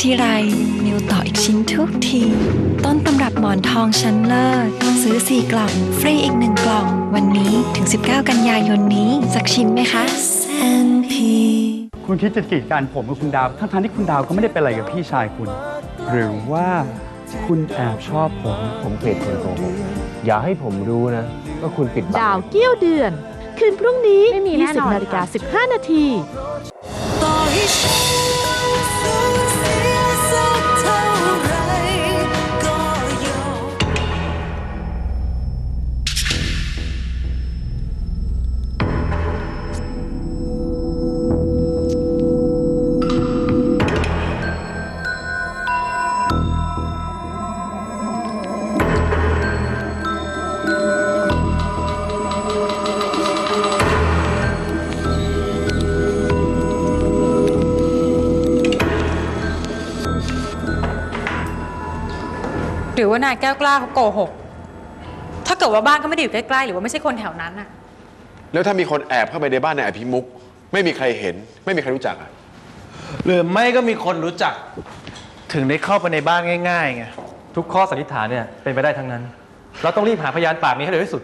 ทีไร นิวต่ออีกชิ้นทุกที ต้นตำรับหมอนทองชั้นเลิศ ซื้อ 4 กล่อง ฟรีอีก 1 กล่อง วันนี้ถึง 19 กันยายนนี้ สักชิ้นไหมคะคุณคิดจะกีดกันผมกับคุณดาว ทั้งๆที่คุณดาวก็ไม่ได้เป็นอะไรกับพี่ชายคุณ หรือว่าคุณแอบชอบผม ผมเกลียดคนโกหกอย่าให้ผมรู้นะว่าคุณปิดบังดาวเกี้ยวเดือน คืนพรุ่งนี้ไม่มีแน่นอน20นาฬิกา15 นาที ต่อให้ฉันสูญเสีย สั รือว่านายแก้วกล้าเขาโกหก ถ้าเกิดว่าบ้านก็ไม่ได้อยู่ใกล้ๆ หรือว่าไม่ใช่คนแถวนั้นน่ะแล้วถ้ามีคนแอบเข้าไปในบ้านในายอภิมุก ไม่มีใครเห็น ไม่มีใครรู้จักอะหรือไม่ก็มีคนรู้จัก ถึงได้เข้าไปในบ้านง่ายๆไงทุกข้อสันนิษฐานเนี่ยเป็นไปได้ทั้งนั้น เราต้องรีบหาพยานปากนี้ให้เร็วที่สุด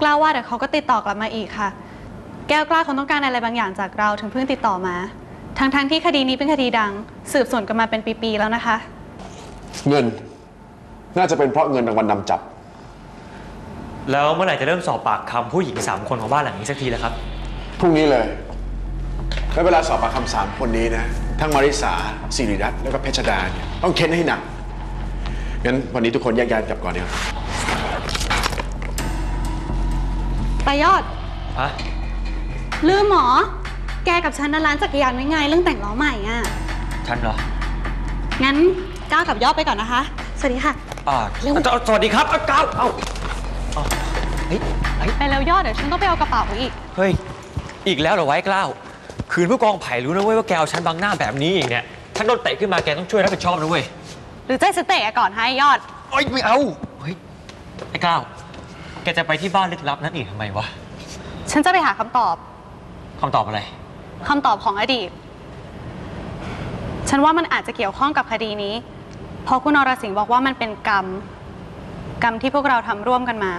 กล้าว่าเดี๋ยวเขาก็ติดต่อกลับมาอีกค่ะ แก้วกล้าคงต้องการอะไรบางอย่างจากเราถึงเพิ่งติดต่อมา ทั้งๆที่คดีนี้เป็นคดีดัง สืบสวนกันมาเป็นปีๆแล้วนะคะ เงิน น่าจะเป็นเพราะเงินรางวัลนำจับ แล้วเมื่อไหร่จะเริ่มสอบปากคำผู้หญิงสามคนของบ้านหลังนี้สักทีแล้วครับ พรุ่งนี้เลย แล้วเวลาสอบปากคำสามคนนี้นะ ทั้งมาริสาสิริรัตน์แล้วก็เพชรดาเนี่ยต้องเค้นให้หนัก งั้นวันนี้ทุกคนแยกย้ายกลับก่อนเนี่ยไปยอด ฮะ ลืมหมอ แกกับฉันนั้นร้านจักรยานไว้ไงเรื่องแต่งล้อใหม่อะฉันเหรอ งั้นก้าวกับยอดไปก่อนนะคะ สวัสดีค่ะ อ่าสวัสดีครับอ้าวก้าวเอ้าอ้าวเฮ้ยเฮ้ยไปเร็วยอดเดี๋ยวฉันต้องไปเอากระเป๋าอีก เฮ้ย อีกแล้วเหรอไว้กล้าว คืนผู้กองไผ่รู้นะเว้ยว่าแกเอาฉันบังหน้าแบบนี้อีกเนี่ยฉันโดนเตะขึ้นมาแกต้องช่วยรับผิดชอบนะเว้ย หรือใจสเตะก่อนให้ยอด โอ๊ยไม่เอา เฮ้ยไอ้ก้าวแกจะไปที่บ้านลึกลับนั้นอีกทำไมวะฉันจะไปหาคำตอบคำตอบอะไร คำตอบของอดีต ฉันว่ามันอาจจะเกี่ยวข้องกับคดีนี้ เพราะคุณนรสิงห์บอกว่ามันเป็นกรรม กรรมที่พวกเราทำร่วมกันมา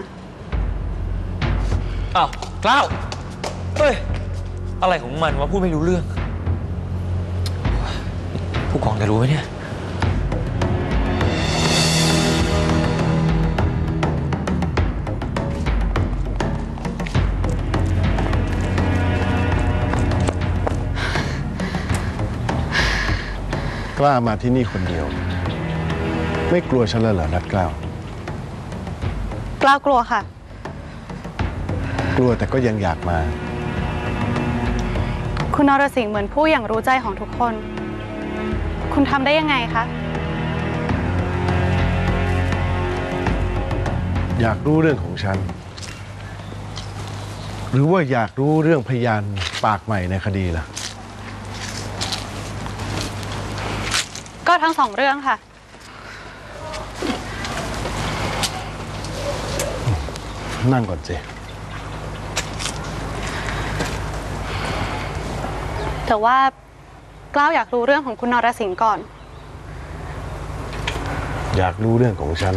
อ้าวกล้าวเฮ้ย อะไรของมันวะพูดไม่รู้เรื่อง ผู้กองจะรู้ไหมเนี่ย กล้ามาที่นี่คนเดียว ไม่กลัวฉันเลยเหรอนัดกล้าวกล้ากลัวค่ะ กลัวแต่ก็ยังอยากมา คุณนรสิงห์เหมือนผู้อย่างรู้ใจของทุกคน คุณทำได้ยังไงคะ อยากรู้เรื่องของฉัน หรือว่าอยากรู้เรื่องพยานปากใหม่ในคดีล่ะ ก็ทั้งสองเรื่องค่ะ นั่งก่อนสิแต่ว่ากล้าวอยากรู้เรื่องของคุณนรสิงห์ก่อน อยากรู้เรื่องของฉัน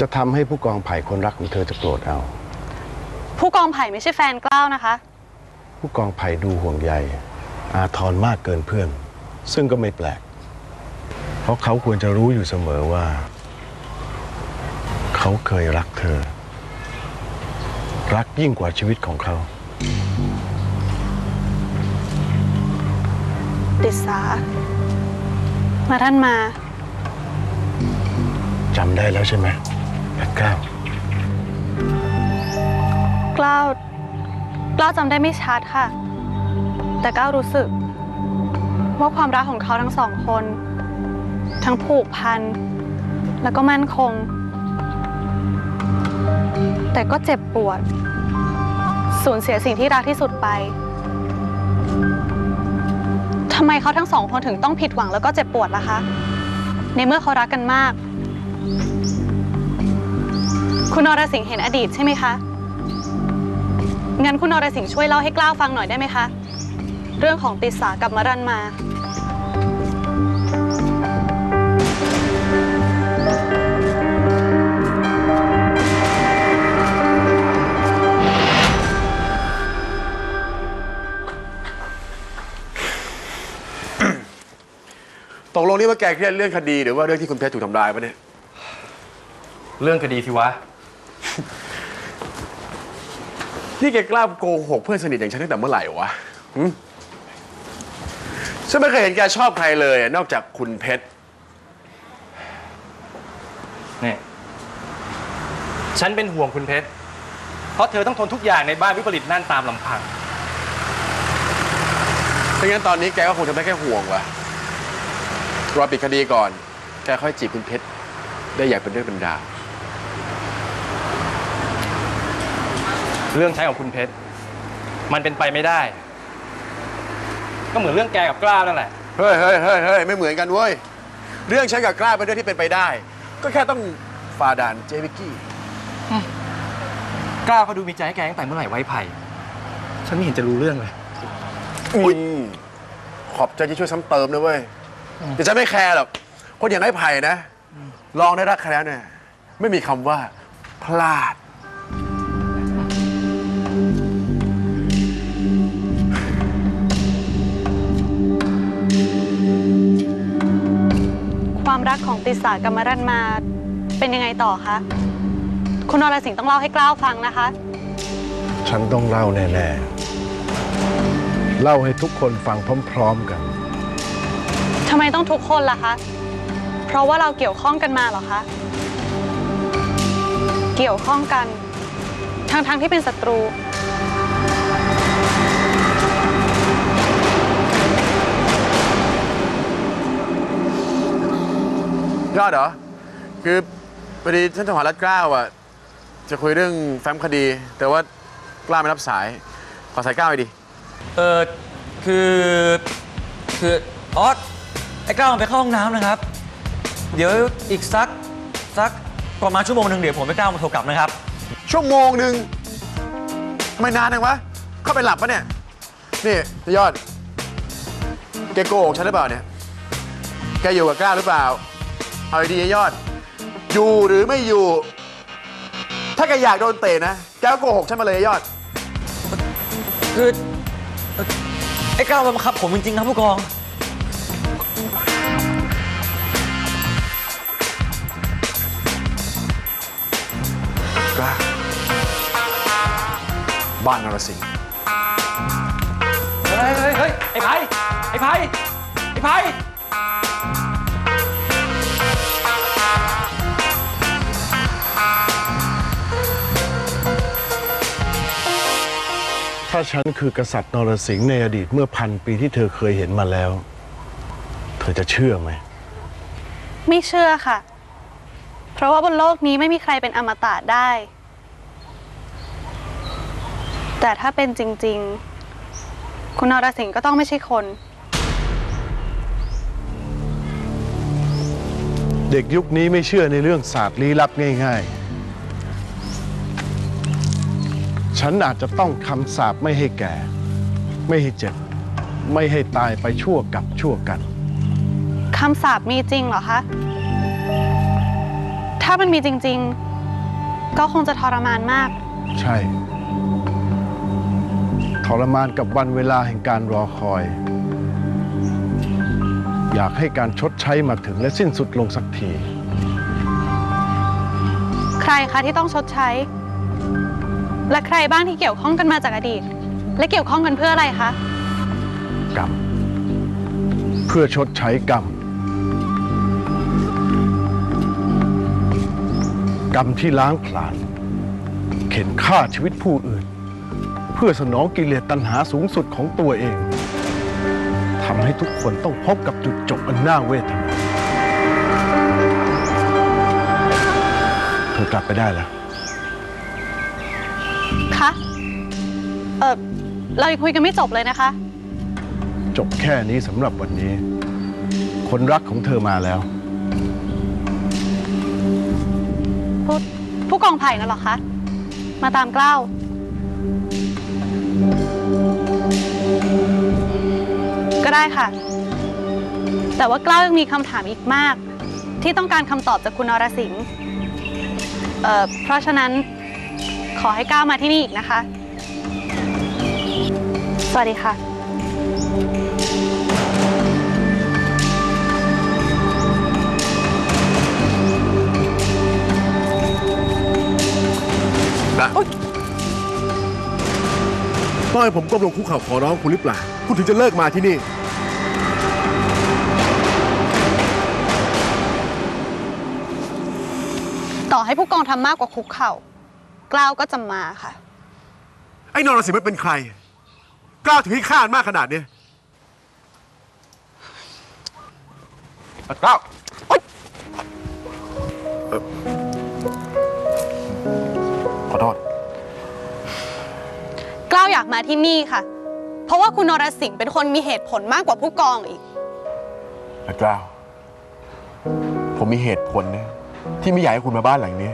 จะทำให้ผู้กองไผ่คนรักของเธอจะโกรธเอา ผู้กองไผ่ไม่ใช่แฟนกล้าวนะคะ ผู้กองไผ่ดูห่วงใยอาทรมากเกินเพื่อน ซึ่งก็ไม่แปลก เพราะเขาควรจะรู้อยู่เสมอว่า เขาเคยรักเธอ รักยิ่งกว่าชีวิตของเขาติสา มาท่านมา จำได้แล้วใช่ไหมแปดเก้า กล้าวกล้าวจำได้ไม่ชัดค่ะ แต่กล้าวรู้สึก ว่าความรักของเขาทั้งสองคน ทั้งผูกพัน แล้วก็มั่นคง แต่ก็เจ็บปวด สูญเสียสิ่งที่รักที่สุดไปทำไมเขาทั้งสองคนถึงต้องผิดหวังแล้วก็เจ็บปวดล่ะคะ ในเมื่อเขารักกันมาก คุณนรสิงห์เห็นอดีตใช่ไหมคะ งั้นคุณนรสิงห์ช่วยเล่าให้กล้าวฟังหน่อยได้ไหมคะ เรื่องของติสากับมรันมา ตกลงนี่ว่าแกเครียดเรื่องคดีหรือว่าเรื่องที่คุณเพชรถูกทำร้ายปะเนี่ย เรื่องคดีสิวะ นี่แกกล้าโกหกเพื่อนสนิทอย่างฉันตั้งแต่เมื่อไหร่วะหึฉันไม่เคยเห็นแกชอบใครเลยอะนอกจากคุณเพชร นี่ ฉันเป็นห่วงคุณเพชร เพราะเธอต้องทนทุกอย่างในบ้านวิปริตนั่นตามลำพัง ถ้างั้นตอนนี้แกก็คงจะไม่แค่ห่วงว่ะ รอปิดคดีก่อน แกค่อยจีบคุณเพชรได้อย่างเป็นเรื่องเป็นราวเรื่องใช้ของคุณเพชร มันเป็นไปไม่ได้ ก็เหมือนเรื่องแกกับกล้านั่นแหละ เฮ้ยเฮ้ยเฮ้ยเฮ้ยไม่เหมือนกันเว้ย เรื่องฉันกับกล้าเป็นเรื่องที่เป็นไปได้ ก็แค่ต้องฝ่าด่านเจวิกกี้ กล้าเขาดูมีใจให้แกตั้งแต่เมื่อไหร่ไว้ไผ่ฉันไม่เห็นจะรู้เรื่องเลย อุ้ยขอบใจที่ช่วยซ้ำเติมนะเว้ย แต่ฉันไม่แคร์หรอกคนอย่างไอ้ไผ่นะ ลองได้รักใครแล้วเนี่ย ไม่มีคำว่าพลาด ความรักของติสากับมรันมาเป็นยังไงต่อคะ คุณนรสิงห์ต้องเล่าให้กล้าวฟังนะคะ ฉันต้องเล่าแน่ ๆ เล่าให้ทุกคนฟังพร้อม ๆ กันทำไมต้องทุกคนล่ะคะ เพราะว่าเราเกี่ยวข้องกันมาเหรอคะ เกี่ยวข้องกัน ทั้งๆที่เป็นศัตรู ยอดเหรอ คือพอดีท่านทหารรัฐเกล้าอะ จะคุยเรื่องแฟ้มคดี แต่ว่ากล้าไม่รับสาย ขอสายกล้าไปดิ เออคือ คือออส ไอ้กล้ามันไปเข้าห้องน้ำนะครับ เดี๋ยวอีกสักสักประมาณชั่วโมงหนึ่งเดี๋ยวผมไปกล้ามาโทรกลับนะครับ ชั่วโมงหนึ่งไม่นานนังวะ เข้าไปหลับปะเนี่ย นี่ยอด แกโกหกฉันหรือเปล่าเนี่ย แกอยู่กับกล้าหรือเปล่า เอาดีๆยอด อยู่หรือไม่อยู่ ถ้าแกอยากโดนเตะนะ แกก็โกหกฉันมาเลยยอด คือเอ่อไอ้กล้ามันบังคับผมจริงๆครับผู้กอง บ้านนรสิงห์เฮ้ยเฮ้ยเฮ้ยไอ้ไผ่ไอ้ไผ่ไอ้ไผ่ถ้าฉันคือกษัตริย์นรสิงห์ในอดีตเมื่อพันปีที่เธอเคยเห็นมาแล้ว เธอจะเชื่อไหม ไม่เชื่อค่ะ เพราะว่าบนโลกนี้ไม่มีใครเป็นอมตะได้ แต่ถ้าเป็นจริง ๆ คุณนรสิงห์ก็ต้องไม่ใช่คน เด็กยุคนี้ไม่เชื่อในเรื่องศาสตร์ลี้ลับง่าย ๆ ฉันอาจจะต้องคำสาปไม่ให้แก่ ไม่ให้เจ็บ ไม่ให้ตายไปชั่วกับชั่วกันคำสาปมีจริงเหรอคะ ถ้ามันมีจริง ๆ ก็คงจะทรมานมาก ใช่ ทรมานกับวันเวลาแห่งการรอคอย อยากให้การชดใช้มาถึงและสิ้นสุดลงสักที ใครคะที่ต้องชดใช้ และใครบ้างที่เกี่ยวข้องกันมาจากอดีต และเกี่ยวข้องกันเพื่ออะไรคะ กรรม เพื่อชดใช้กรรม กรรมที่ล้างผลาญเข็นฆ่าชีวิตผู้อื่น เพื่อสนองกิเลสตัณหาสูงสุดของตัวเองทำให้ทุกคนต้องพบกับจุดจบอันน่าเวทนาเธอกลับไปได้แล้ว คะ เออเรายังคุยกันไม่จบเลยนะคะ จบแค่นี้สำหรับวันนี้ คนรักของเธอมาแล้ว ผู้ผู้กองไผ่นั่นเหรอคะ มาตามเกล้า ก็ได้ค่ะ แต่ว่าเกล้ายังมีคำถามอีกมาก ที่ต้องการคำตอบจากคุณนรสิงห์เอ่อเพราะฉะนั้นขอให้ก้าวมาที่นี่อีกนะคะ สวัสดีค่ะ ต้องให้ผมก้มลงคุกเข่าขอร้องคุณหรือเปล่า คุณถึงจะเลิกมาที่นี่ ต่อให้ผู้กองทำมากกว่าคุกเข่ากล้าวก็จะมาค่ะ ไอ้นรสิงห์มันเป็นใคร กล้าถึงให้ฆ่ามันมากขนาดเนี้ยเก้าเอ้ยเอ่อขอโทษ กล้าวอยากมาที่นี่ค่ะ เพราะว่าคุณนรสิงห์เป็นคนมีเหตุผลมากกว่าผู้กองอีกพระเจ้าผมมีเหตุผลนะที่ไม่อยากให้คุณมาบ้านหลังนี้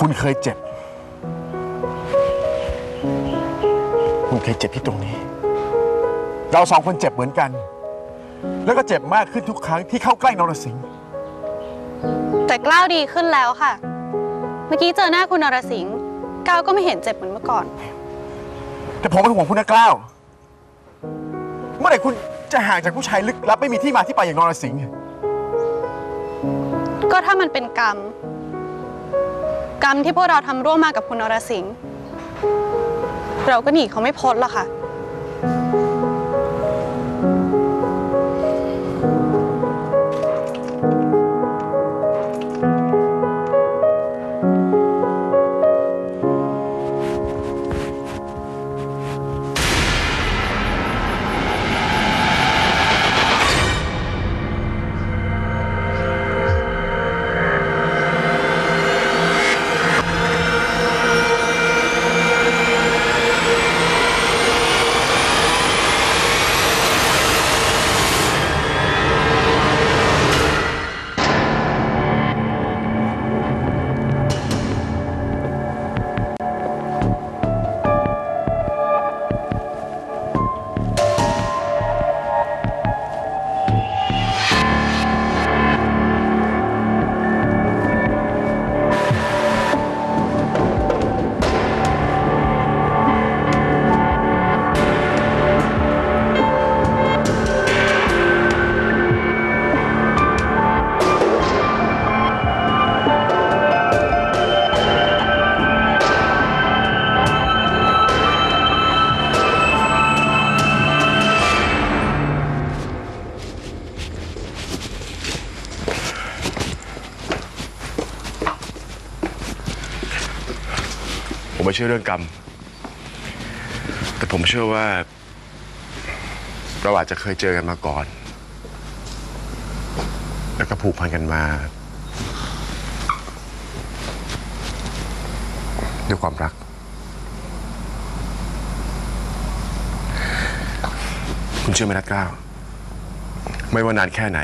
คุณเคยเจ็บ คุณเคยเจ็บที่ตรงนี้ เราสองคนเจ็บเหมือนกัน แล้วก็เจ็บมากขึ้นทุกครั้งที่เข้าใกล้นรสิงห์แต่กล้าวดีขึ้นแล้วค่ะ เมื่อกี้เจอหน้าคุณนรสิงห์กล้าวก็ไม่เห็นเจ็บเหมือนเมื่อก่อน แต่ผมเป็นห่วงคุณนะกล้าว เมื่อไหร่คุณจะห่างจากผู้ชายลึกลับไม่มีที่มาที่ไปอย่างนรสิงห์ก็ถ้ามันเป็นกรรม กรรมที่พวกเราทำร่วมมากับคุณนรสิงห์เราก็หนีเขาไม่พ้นหรอกค่ะ เชื่อเรื่องกรรม แต่ผมเชื่อว่า เราอาจจะเคยเจอกันมาก่อน แล้วก็ผูกพันกันมา ด้วยความรัก คุณเชื่อไหมนัดเกล้าไม่ว่านานแค่ไหน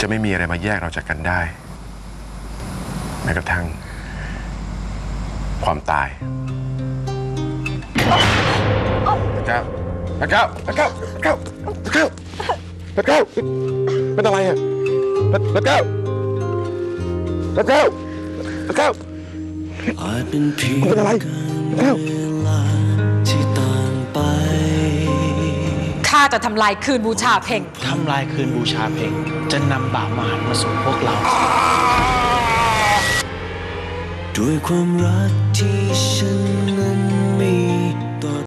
จะไม่มีอะไรมาแยกเราจากกันได้แม้กระทั่ง ความตายพระเก้าพระเก้าพระเก้าพระเก้าพระเก้าพระเก้าเป็นอะไรอะพระพระเก้าพระเก้าพระเก้าอาจเป็นเพียงเป็นอะไรเวลาที่ต่างไปข้าจะทำลายคืนบูชาเพ่งทำลายคืนบูชาเพ่งจะนำบาปมหันต์มาสู่พวกเรา ด้วยความรักที่ฉันนั้นมี